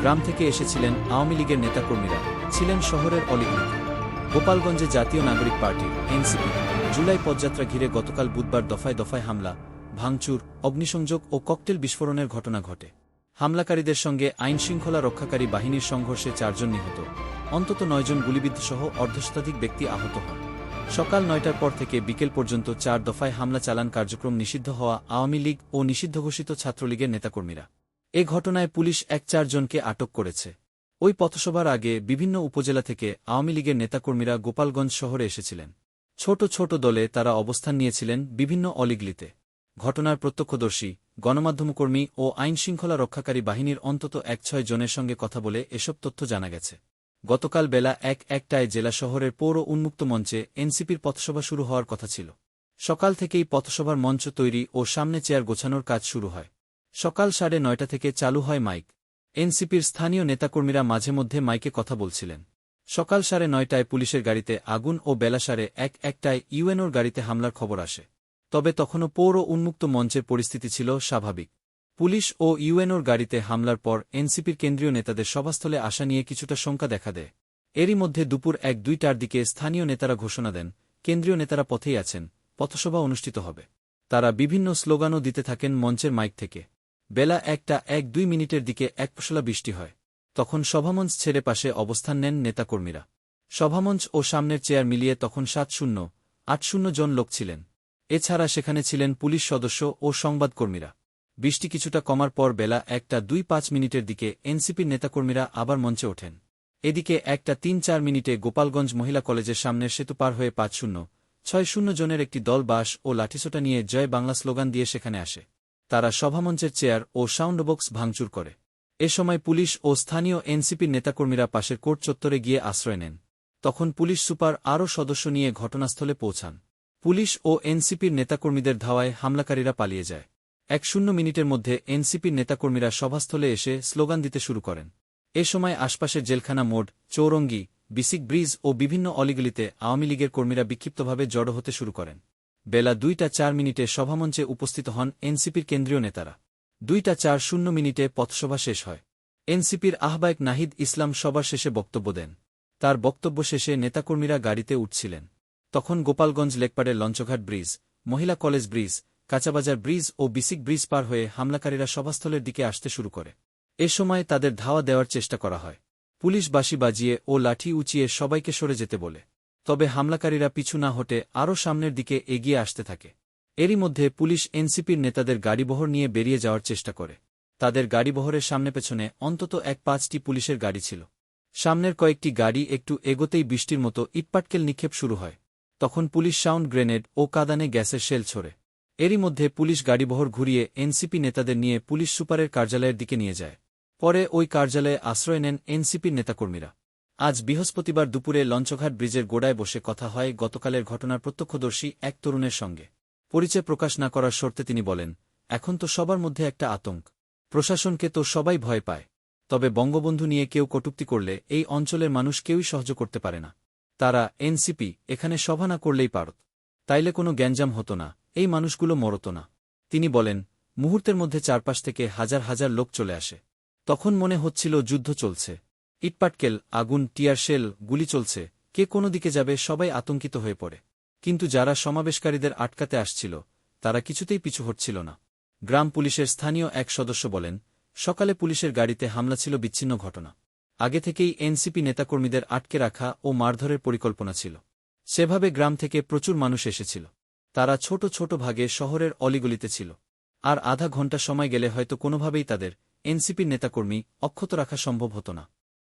গ্রাম থেকে এসেছিলেন আওয়ামী লীগের নেতাকর্মীরা। ছিলেন শহরের অলিগলিতে। গোপালগঞ্জে জাতীয় নাগরিক পার্টি, এনসিপি। জুলাই পদযাত্রা ঘিরে গতকাল বুধবার দফায় দফায় হামলা, ভাঙচুর, অগ্নিসংযোগ ও ককটেল বিস্ফোরণের ঘটনা ঘটে। হামলাকারীদের সঙ্গে আইনশৃঙ্খলা রক্ষাকারী বাহিনীর সংঘর্ষে চারজন নিহত। অন্তত নয়জন গুলিবিদ্ধসহ অর্ধশতাধিক ব্যক্তি আহত হন। সকাল নয়টার পর থেকে বিকেল পর্যন্ত চার দফায় হামলা চালান কার্যক্রম নিষিদ্ধ হওয়া আওয়ামী লীগ ও নিষিদ্ধ ঘোষিত ছাত্রলীগের নেতাকর্মীরা। এ ঘটনায় পুলিশ এক চারজনকে আটক করেছে। ওই পথসভার আগে বিভিন্ন উপজেলা থেকে আওয়ামী লীগের নেতাকর্মীরা গোপালগঞ্জ শহরে এসেছিলেন। ছোট ছোট দলে তারা অবস্থান নিয়েছিলেন বিভিন্ন অলিগলিতে। ঘটনার প্রত্যক্ষদর্শী, গণমাধ্যমকর্মী ও আইনশৃঙ্খলা রক্ষাকারী বাহিনীর অন্তত এক ছয় জনের সঙ্গে কথা বলে এসব তথ্য জানা গেছে। গতকাল বেলা এক একটায় জেলা শহরের পৌর উন্মুক্ত মঞ্চে এনসিপির পথসভা শুরু হওয়ার কথা ছিল। সকাল থেকেই পথসভার মঞ্চ তৈরি ও সামনে চেয়ার গোছানোর কাজ শুরু হয়। সকাল সাড়ে নয়টা থেকে চালু হয় মাইক। এনসিপির স্থানীয় নেতাকর্মীরা মাঝে মধ্যে মাইকে কথা বলছিলেন। সকাল সাড়ে নয়টায় পুলিশের গাড়িতে আগুন ও বেলা সাড়ে এক একটায় ইউএনওর গাড়িতে হামলার খবর আসে। তবে তখনও পৌর উন্মুক্ত মঞ্চের পরিস্থিতি ছিল স্বাভাবিক। পুলিশ ও ইউএনওর গাড়িতে হামলার পর এনসিপির কেন্দ্রীয় নেতাদের সভাস্থলে আসা নিয়ে কিছুটা শঙ্কা দেখা দেয়। এরই মধ্যে দুপুর এক দুইটার দিকে স্থানীয় নেতারা ঘোষণা দেন, কেন্দ্রীয় নেতারা পথেই আছেন, পথসভা অনুষ্ঠিত হবে। তারা বিভিন্ন স্লোগানও দিতে থাকেন মঞ্চের মাইক থেকে। বেলা একটা এক দুই মিনিটের দিকে এক পশলা বৃষ্টি হয়। তখন সভামঞ্চ ছেড়ে পাশে অবস্থান নেন নেতাকর্মীরা। সভামঞ্চ ও সামনের চেয়ার মিলিয়ে তখন সাত শূন্য আট শূন্য জন লোক ছিলেন। এছাড়া সেখানে ছিলেন পুলিশ সদস্য ও সংবাদকর্মীরা। বৃষ্টি কিছুটা কমার পর বেলা একটা দুই পাঁচ মিনিটের দিকে এনসিপির নেতাকর্মীরা আবার মঞ্চে ওঠেন। এদিকে একটা তিন চার মিনিটে গোপালগঞ্জ মহিলা কলেজের সামনের সেতু পার হয়ে পাঁচ শূন্য ছয় শূন্য জনের একটি দল বাস ও লাঠিসোটা নিয়ে জয় বাংলা স্লোগান দিয়ে সেখানে আসে। তারা সভামঞ্চের চেয়ার ও সাউন্ড বক্স ভাঙচুর করে। এ সময় পুলিশ ও স্থানীয় এনসিপির নেতাকর্মীরা পাশের কোর্ট চত্বরে গিয়ে আশ্রয় নেন। তখন পুলিশ সুপার আরও সদস্য নিয়ে ঘটনাস্থলে পৌঁছান। পুলিশ ও এনসিপির নেতাকর্মীদের ধাওয়ায় হামলাকারীরা পালিয়ে যায়। এক শূন্য মিনিটের মধ্যে এনসিপির নেতাকর্মীরা সভাস্থলে এসে স্লোগান দিতে শুরু করেন। এ সময় আশপাশের জেলখানা মোড়, চৌরঙ্গি, বিসিক ব্রিজ ও বিভিন্ন অলিগলিতে আওয়ামী লীগের কর্মীরা বিক্ষিপ্তভাবে জড়ো হতে শুরু করেন। বেলা দুইটা চার মিনিটে সভামঞ্চে উপস্থিত হন এনসিপির কেন্দ্রীয় নেতারা। দুইটা চার শূন্য মিনিটে পথসভা শেষ হয়। এনসিপির আহ্বায়ক নাহিদ ইসলাম সবার শেষে বক্তব্য দেন। তার বক্তব্য শেষে নেতাকর্মীরা গাড়িতে উঠছিলেন। তখন গোপালগঞ্জ লেকপাড়ের লঞ্চঘাট ব্রিজ, মহিলা কলেজ ব্রিজ, কাঁচাবাজার ব্রিজ ও বিসিক ব্রিজ পার হয়ে হামলাকারীরা সভাস্থলের দিকে আসতে শুরু করে। এ সময় তাদের ধাওয়া দেওয়ার চেষ্টা করা হয়। পুলিশ বাঁশি বাজিয়ে ও লাঠি উঁচিয়ে সবাইকে সরে যেতে বলে। তবে হামলাকারীরা পিছু না হটে আরও সামনের দিকে এগিয়ে আসতে থাকে। এরই মধ্যে পুলিশ এনসিপির নেতাদের গাড়িবহর নিয়ে বেরিয়ে যাওয়ার চেষ্টা করে। তাদের গাড়িবহরের সামনে পেছনে অন্তত এক পাঁচটি পুলিশের গাড়ি ছিল। সামনের কয়েকটি গাড়ি একটু এগোতেই বৃষ্টির মতো ইটপাটকেল নিক্ষেপ শুরু হয়। তখন পুলিশ সাউন্ড গ্রেনেড ও কাদানে গ্যাসের শেল ছোড়ে। এরই মধ্যে পুলিশ গাড়িবহর ঘুরিয়ে এনসিপি নেতাদের নিয়ে পুলিশ সুপারের কার্যালয়ের দিকে নিয়ে যায়। পরে ওই কার্যালয়ে আশ্রয় নেন এনসিপির নেতাকর্মীরা। আজ বৃহস্পতিবার দুপুরে লঞ্চঘাট ব্রিজের গোড়ায় বসে কথা হয় গতকালের ঘটনার প্রত্যক্ষদর্শী এক তরুণের সঙ্গে। পরিচয় প্রকাশ না করার শর্তে তিনি বলেন, এখন তো সবার মধ্যে একটা আতঙ্ক। প্রশাসনকে তো সবাই ভয় পায়। তবে বঙ্গবন্ধু নিয়ে কেউ কটুক্তি করলে এই অঞ্চলের মানুষ কেউই সহ্য করতে পারে না। তারা, এনসিপি, এখানে সভা না করলেই পারত। তাইলে কোনো গ্যাঞ্জাম হতো না, এই মানুষগুলো মরত না। তিনি বলেন, মুহূর্তের মধ্যে চারপাশ থেকে হাজার হাজার লোক চলে আসে। তখন মনে হচ্ছিল যুদ্ধ চলছে। ইটপাটকেল, আগুন, টিয়ার শেল, গুলি চলছে, কে কোনো দিকে যাবে সবাই আতঙ্কিত হয়ে পড়ে। কিন্তু যারা সমাবেশকারীদের আটকাতে আসছিল, তারা কিছুতেই পিছু হটছিল না। গ্রাম পুলিশের স্থানীয় এক সদস্য বলেন, সকালে পুলিশের গাড়িতে হামলা ছিল বিচ্ছিন্ন ঘটনা। আগে থেকেই এনসিপি নেতাকর্মীদের আটকে রাখা ও মারধরের পরিকল্পনা ছিল। সেভাবে গ্রাম থেকে প্রচুর মানুষ এসেছিল। তারা ছোট ছোট ভাগে শহরের অলিগলিতে ছিল। আর আধা ঘণ্টা সময় গেলে হয়তো কোনোভাবেই তাদের এনসিপির নেতাকর্মী অক্ষত রাখা সম্ভব হতো না।